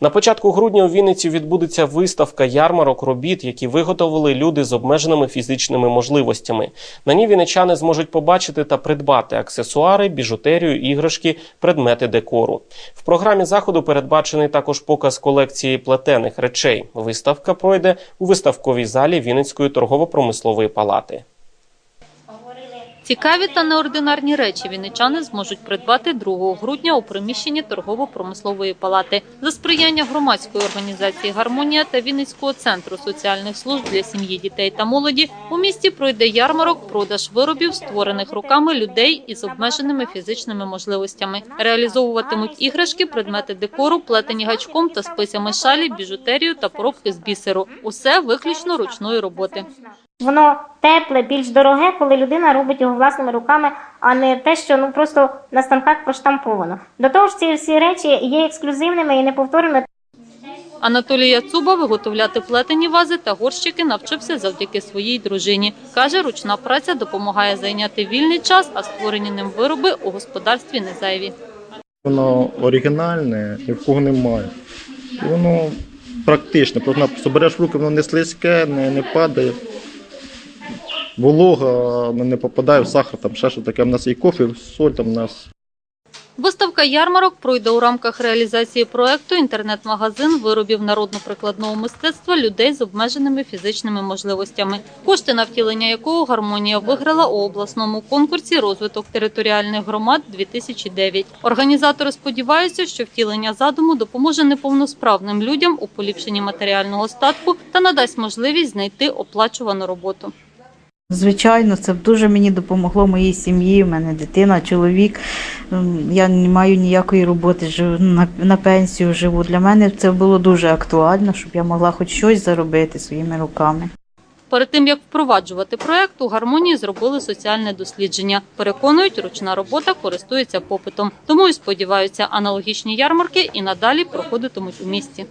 На початку грудня у Вінниці відбудеться виставка ярмарок робіт, які виготовили люди з обмеженими фізичними можливостями. На ній вінничани зможуть побачити та придбати аксесуари, біжутерію, іграшки, предмети декору. В програмі заходу передбачений також показ колекції плетених речей. Виставка пройде у виставковій залі Вінницької торгово-промислової палати. Цікаві та неординарні речі вінничани зможуть придбати 2 грудня у приміщенні торгово-промислової палати за сприяння громадської організації Гармонія та Вінницького центру соціальних служб для сім'ї, дітей та молоді. У місті пройде ярмарок, продаж виробів, створених руками людей із обмеженими фізичними можливостями. Реалізовуватимуть іграшки, предмети декору, плетені гачком та спицями шалі, біжутерію та поробки з бісеру. Усе виключно ручної роботи. Воно тепле, більш дороге, коли людина робить його власними руками, а не те, що ну просто на станках проштамповано. До того ж, ці всі речі є ексклюзивними і неповторними. Анатолій Яцуба виготовляти плетені вази та горщики навчився завдяки своїй дружині. Каже, ручна праця допомагає зайняти вільний час, а створені ним вироби у господарстві не зайві. Воно оригінальне, ні в кого немає. І воно практичне. Просто береш в руки, воно не слизьке, не, не падає. Волога не попадає в сахар, там ще що таке. У нас і кофе, соль там у нас. Виставка ярмарок пройде у рамках реалізації проекту інтернет-магазин виробів народно-прикладного мистецтва людей з обмеженими фізичними можливостями. Кошти на втілення якого гармонія виграла у обласному конкурсі розвиток територіальних громад 2009. Організатори сподіваються, що втілення задуму допоможе неповносправним людям у поліпшенні матеріального статку та надасть можливість знайти оплачувану роботу. Звичайно, це дуже мені допомогло моїй сім'ї. У мене дитина, чоловік. Ем, Я не маю ніякої роботи, живу на, на пенсію живу. Для мене це було дуже актуально, щоб я могла хоч щось заробити своїми руками. Перед тим як впроваджувати проект, у гармонії зробили соціальне дослідження. Переконують, ручна робота користується попитом. Тому і сподіваються, аналогічні ярмарки і надалі проходитимуть у місті.